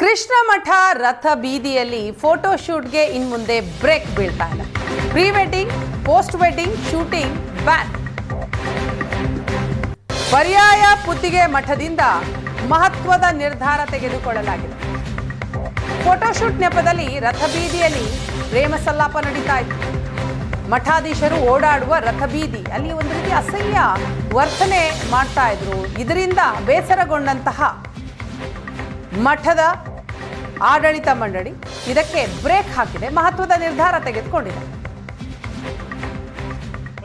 ಕೃಷ್ಣ ಮಠ ರಥ ಬೀದಿಯಲ್ಲಿ ಫೋಟೋ ಶೂಟ್ಗೆ ಇನ್ ಮುಂದೆ ಬ್ರೇಕ್ ಬೀಳ್ತಾ ಇಲ್ಲ pre wedding post wedding shooting ban ಪರ್ಯಾಯ ಪುತ್ತಿಗೆ ಮಠದಿಂದ ಮಹತ್ವದ ನಿರ್ಧಾರ ತೆಗೆದುಕೊಳ್ಳಲಾಗಿದೆ. ಫೋಟೋಶೂಟ್ ನೆಪದಲ್ಲಿ ರಥ ಬೀದಿಯಲ್ಲಿ ಪ್ರೇಮ ಸಲ್ಲಾಪ ನಡೀತಾ ಇತ್ತು. ಮಠಾಧೀಶರು ಓಡಾಡುವ ರಥ ಬೀದಿ, ಅಲ್ಲಿ ಒಂದು ರೀತಿ ಅಸಹ್ಯ ವರ್ತನೆ ಮಾಡ್ತಾ ಇದ್ರು. ಇದರಿಂದ ಬೇಸರಗೊಂಡಂತಹ ಮಠದ ಆಡಳಿತ ಮಂಡಳಿ ಇದಕ್ಕೆ ಬ್ರೇಕ್ ಹಾಕಿದೆ. ಮಹತ್ವದ ನಿರ್ಧಾರ ತೆಗೆದುಕೊಂಡಿದೆ.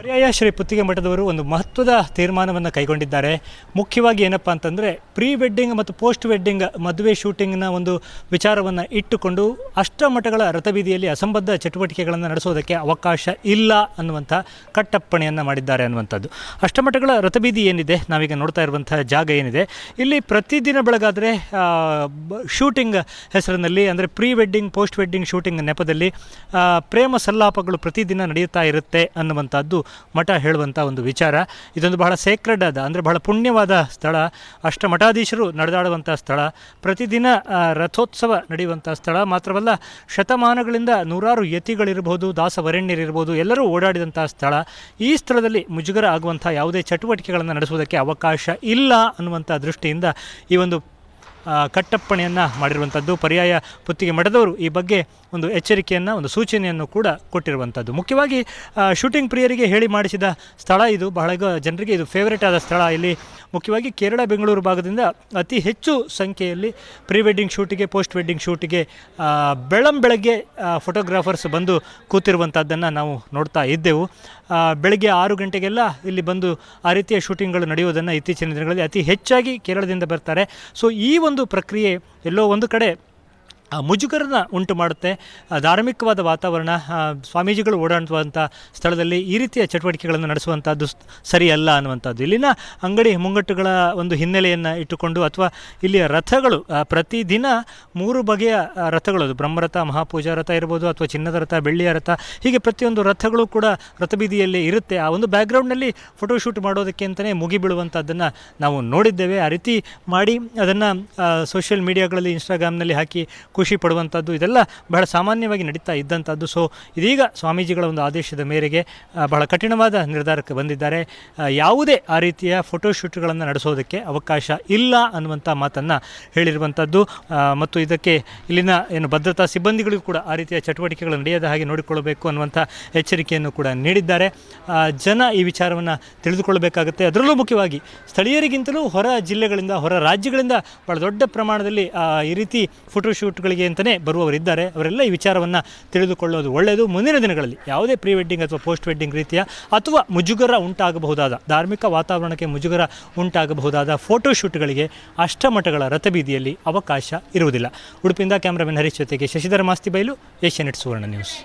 ಪರ್ಯಾಯ ಶ್ರೀ ಪುತ್ತಿಗೆ ಮಠದವರು ಒಂದು ಮಹತ್ವದ ತೀರ್ಮಾನವನ್ನು ಕೈಗೊಂಡಿದ್ದಾರೆ. ಮುಖ್ಯವಾಗಿ ಏನಪ್ಪ ಅಂತಂದರೆ ಪ್ರೀ ವೆಡ್ಡಿಂಗ್ ಮತ್ತು ಪೋಸ್ಟ್ ವೆಡ್ಡಿಂಗ್ ಮದುವೆ ಶೂಟಿಂಗ್ನ ಒಂದು ವಿಚಾರವನ್ನು ಇಟ್ಟುಕೊಂಡು ಅಷ್ಟಮಠಗಳ ರಥಬೀದಿಯಲ್ಲಿ ಅಸಂಬದ್ಧ ಚಟುವಟಿಕೆಗಳನ್ನು ನಡೆಸೋದಕ್ಕೆ ಅವಕಾಶ ಇಲ್ಲ ಅನ್ನುವಂಥ ಕಟ್ಟಪ್ಪಣೆಯನ್ನು ಮಾಡಿದ್ದಾರೆ ಅನ್ನುವಂಥದ್ದು. ಅಷ್ಟಮಠಗಳ ರಥಬೀದಿ ಏನಿದೆ, ನಾವೀಗ ನೋಡ್ತಾ ಇರುವಂಥ ಜಾಗ ಏನಿದೆ, ಇಲ್ಲಿ ಪ್ರತಿದಿನ ಬೆಳಗಾದರೆ ಶೂಟಿಂಗ್ ಹೆಸರಿನಲ್ಲಿ ಅಂದರೆ pre wedding post wedding shooting ನೆಪದಲ್ಲಿ ಪ್ರೇಮ ಸಲ್ಲಾಪಗಳು ಪ್ರತಿದಿನ ನಡೆಯುತ್ತಾ ಇರುತ್ತೆ ಅನ್ನುವಂಥದ್ದು ಮಠ ಹೇಳುವಂಥ ಒಂದು ವಿಚಾರ. ಇದೊಂದು ಬಹಳ ಸೇಕ್ರೆಡ್ ಆದ, ಅಂದರೆ ಬಹಳ ಪುಣ್ಯವಾದ ಸ್ಥಳ. ಅಷ್ಟ ಮಠಾಧೀಶರು ನಡೆದಾಡುವಂಥ ಸ್ಥಳ. ಪ್ರತಿದಿನ ರಥೋತ್ಸವ ನಡೆಯುವಂಥ ಸ್ಥಳ. ಮಾತ್ರವಲ್ಲ, ಶತಮಾನಗಳಿಂದ ನೂರಾರು ಯತಿಗಳಿರ್ಬೋದು, ದಾಸವರೆಣ್ಯರಿರ್ಬೋದು, ಎಲ್ಲರೂ ಓಡಾಡಿದಂಥ ಸ್ಥಳ. ಈ ಸ್ಥಳದಲ್ಲಿ ಮುಜುಗರ ಆಗುವಂಥ ಯಾವುದೇ ಚಟುವಟಿಕೆಗಳನ್ನು ನಡೆಸುವುದಕ್ಕೆ ಅವಕಾಶ ಇಲ್ಲ ಅನ್ನುವಂಥ ದೃಷ್ಟಿಯಿಂದ ಈ ಒಂದು ಕಟ್ಟಪ್ಪಣೆಯನ್ನು ಮಾಡಿರುವಂಥದ್ದು ಪರ್ಯಾಯ ಪುತ್ತಿಗೆ ಮಠದವರು ಈ ಬಗ್ಗೆ ಒಂದು ಎಚ್ಚರಿಕೆಯನ್ನು, ಒಂದು ಸೂಚನೆಯನ್ನು ಕೂಡ ಕೊಟ್ಟಿರುವಂಥದ್ದು ಮುಖ್ಯವಾಗಿ ಶೂಟಿಂಗ್ ಪ್ರಿಯರಿಗೆ ಹೇಳಿ ಮಾಡಿಸಿದ ಸ್ಥಳ ಇದು. ಬಹಳ ಜನರಿಗೆ ಇದು ಫೇವರೇಟ್ ಆದ ಸ್ಥಳ ಇಲ್ಲಿ. ಮುಖ್ಯವಾಗಿ ಕೇರಳ, ಬೆಂಗಳೂರು ಭಾಗದಿಂದ ಅತಿ ಹೆಚ್ಚು ಸಂಖ್ಯೆಯಲ್ಲಿ ಪ್ರೀ ವೆಡ್ಡಿಂಗ್ ಶೂಟಿಗೆ ಪೋಸ್ಟ್ ವೆಡ್ಡಿಂಗ್ ಶೂಟಿಗೆ ಬೆಳಂ ಬೆಳಗ್ಗೆ ಫೋಟೋಗ್ರಾಫರ್ಸ್ ಬಂದು ಕೂತಿರುವಂಥದ್ದನ್ನು ನಾವು ನೋಡ್ತಾ ಇದ್ದೆವು. ಬೆಳಗ್ಗೆ ಆರು ಗಂಟೆಗೆಲ್ಲ ಇಲ್ಲಿ ಬಂದು ಆ ರೀತಿಯ ಶೂಟಿಂಗ್ಗಳು ನಡೆಯುವುದನ್ನು ಇತ್ತೀಚಿನ ದಿನಗಳಲ್ಲಿ ಅತಿ ಹೆಚ್ಚಾಗಿ ಕೇರಳದಿಂದ ಬರ್ತಾರೆ. ಸೊ ಈ ಪ್ರಕ್ರಿಯೆ ಎಲ್ಲೋ ಒಂದು ಕಡೆ ಮುಜುಗರನ ಉಂಟು ಮಾಡುತ್ತೆ. ಧಾರ್ಮಿಕವಾದ ವಾತಾವರಣ ಸ್ವಾಮೀಜಿಗಳು ಓಡಾಡುವಂಥ ಸ್ಥಳದಲ್ಲಿ ಈ ರೀತಿಯ ಚಟುವಟಿಕೆಗಳನ್ನು ನಡೆಸುವಂಥದ್ದು ಸರಿಯಲ್ಲ ಅನ್ನುವಂಥದ್ದು. ಇಲ್ಲಿನ ಅಂಗಡಿ ಮುಂಗಟ್ಟುಗಳ ಒಂದು ಹಿನ್ನೆಲೆಯನ್ನು ಇಟ್ಟುಕೊಂಡು ಅಥವಾ ಇಲ್ಲಿಯ ರಥಗಳು ಪ್ರತಿದಿನ ಮೂರು ಬಗೆಯ ರಥಗಳು, ಅದು ಬ್ರಹ್ಮರಥ, ಮಹಾಪೂಜಾ ರಥ ಇರ್ಬೋದು ಅಥವಾ ಚಿನ್ನದ ರಥ, ಬೆಳ್ಳಿಯ ರಥ, ಹೀಗೆ ಪ್ರತಿಯೊಂದು ರಥಗಳು ಕೂಡ ರಥಬೀದಿಯಲ್ಲಿ ಇರುತ್ತೆ. ಆ ಒಂದು ಬ್ಯಾಕ್ಗ್ರೌಂಡ್ನಲ್ಲಿ ಫೋಟೋಶೂಟ್ ಮಾಡೋದಕ್ಕೆ ಅಂತಲೇ ಮುಗಿಬೀಳುವಂಥದ್ದನ್ನು ನಾವು ನೋಡಿದ್ದೇವೆ. ಆ ರೀತಿ ಮಾಡಿ ಅದನ್ನು ಸೋಷಿಯಲ್ ಮೀಡಿಯಾಗಳಲ್ಲಿ ಇನ್ಸ್ಟಾಗ್ರಾಮ್ನಲ್ಲಿ ಹಾಕಿ ಖುಷಿ ಪಡುವಂಥದ್ದು. ಇದೆಲ್ಲ ಬಹಳ ಸಾಮಾನ್ಯವಾಗಿ ನಡೀತಾ ಇದ್ದಂಥದ್ದು. ಸೊ ಇದೀಗ ಸ್ವಾಮೀಜಿಗಳ ಒಂದು ಆದೇಶದ ಮೇರೆಗೆ ಬಹಳ ಕಠಿಣವಾದ ನಿರ್ಧಾರಕ್ಕೆ ಬಂದಿದ್ದಾರೆ. ಯಾವುದೇ ಆ ರೀತಿಯ ಫೋಟೋಶೂಟ್ಗಳನ್ನು ನಡೆಸೋದಕ್ಕೆ ಅವಕಾಶ ಇಲ್ಲ ಅನ್ನುವಂಥ ಮಾತನ್ನು ಹೇಳಿರುವಂಥದ್ದು. ಮತ್ತು ಇದಕ್ಕೆ ಇಲ್ಲಿನ ಏನು ಭದ್ರತಾ ಸಿಬ್ಬಂದಿಗಳಿಗೂ ಕೂಡ ಆ ರೀತಿಯ ಚಟುವಟಿಕೆಗಳು ನಡೆಯದ ಹಾಗೆ ನೋಡಿಕೊಳ್ಳಬೇಕು ಅನ್ನುವಂಥ ಎಚ್ಚರಿಕೆಯನ್ನು ಕೂಡ ನೀಡಿದ್ದಾರೆ. ಜನ ಈ ವಿಚಾರವನ್ನು ತಿಳಿದುಕೊಳ್ಳಬೇಕಾಗುತ್ತೆ. ಅದರಲ್ಲೂ ಮುಖ್ಯವಾಗಿ ಸ್ಥಳೀಯರಿಗಿಂತಲೂ ಹೊರ ಜಿಲ್ಲೆಗಳಿಂದ, ಹೊರ ರಾಜ್ಯಗಳಿಂದ ಭಾಳ ದೊಡ್ಡ ಪ್ರಮಾಣದಲ್ಲಿ ಈ ರೀತಿ ಫೋಟೋಶೂಟ್ಗಳಿಗೆ ಅಂತಲೇ ಬರುವವರಿದ್ದಾರೆ ಅವರೆಲ್ಲ ಈ ವಿಚಾರವನ್ನು ತಿಳಿದುಕೊಳ್ಳೋದು ಒಳ್ಳೆಯದು. ಮುಂದಿನ ದಿನಗಳಲ್ಲಿ ಯಾವುದೇ ಪ್ರೀ ವೆಡ್ಡಿಂಗ್ ಅಥವಾ ಪೋಸ್ಟ್ ವೆಡ್ಡಿಂಗ್ ರೀತಿಯ ಅಥವಾ ಮುಜುಗರ ಉಂಟಾಗಬಹುದಾದ, ಧಾರ್ಮಿಕ ವಾತಾವರಣಕ್ಕೆ ಮುಜುಗರ ಉಂಟಾಗಬಹುದಾದ ಫೋಟೋಶೂಟ್ಗಳಿಗೆ ಅಷ್ಟಮಠಗಳ ರಥಬೀದಿಯಲ್ಲಿ ಅವಕಾಶ ಇರುವುದಿಲ್ಲ. ಉಡುಪಿಯಿಂದ ಕ್ಯಾಮ್ರಾಮನ್ ಹರೀಶ್ ಜೊತೆಗೆ ಶಶಿಧರ ಮಾಸ್ತಿ ಬೈಲು ಏಷ್ಯಾನೆಟ್ ಸುವರ್ಣ ನ್ಯೂಸ್.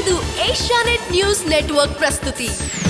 ಇದು ಏಷ್ಯಾನೆಟ್ ನ್ಯೂಸ್ ನೆಟ್ವರ್ಕ್ ಪ್ರಸ್ತುತಿ.